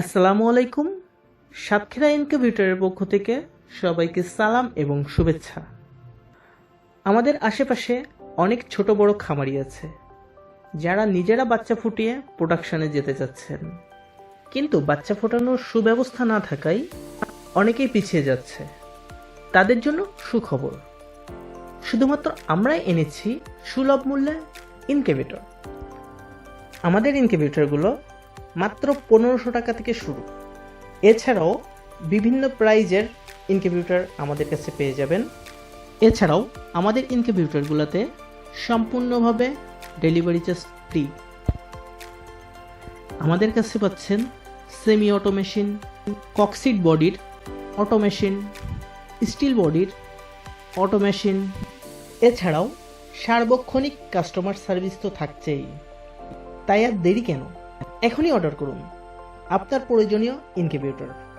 আসসালামু আলাইকুম, সাতক্ষীরা ইনকিউবেটরের পক্ষ থেকে সবাইকে সালাম এবং শুভেচ্ছা। আমাদের আশেপাশে অনেক ছোট বড় খামারি আছে, যারা নিজেরা বাচ্চা ফুটিয়ে প্রোডাকশনে যেতে চাচ্ছেন। কিন্তু বাচ্চা ফোটানোর সুব্যবস্থা না থাকায় অনেকেই পিছিয়ে যাচ্ছে। তাদের জন্য সুখবর, শুধুমাত্র আমরাই এনেছি সুলভ মূল্যে ইনকিউবেটর। আমাদের ইনকিউবেটরগুলো মাত্র পনেরোশো টাকা থেকে শুরু। এছাড়াও বিভিন্ন প্রাইজের ইনকিউবেটর আমাদের কাছে পেয়ে যাবেন। এছাড়াও আমাদের ইনকিউবেটরগুলোতে সম্পূর্ণভাবে ডেলিভারি চার্জ ফ্রি। আমাদের কাছে পাচ্ছেন সেমি অটোমেশিন কক্সিড বডির অটোমেশিন স্টিল বডির অটোমেশিন এছাড়াও সার্বক্ষণিক কাস্টমার সার্ভিস তো থাকছেই। তাই আর দেরি কেন? এখনই অর্ডার করুন। আপনার প্রয়োজনীয় ইনকিউবেটর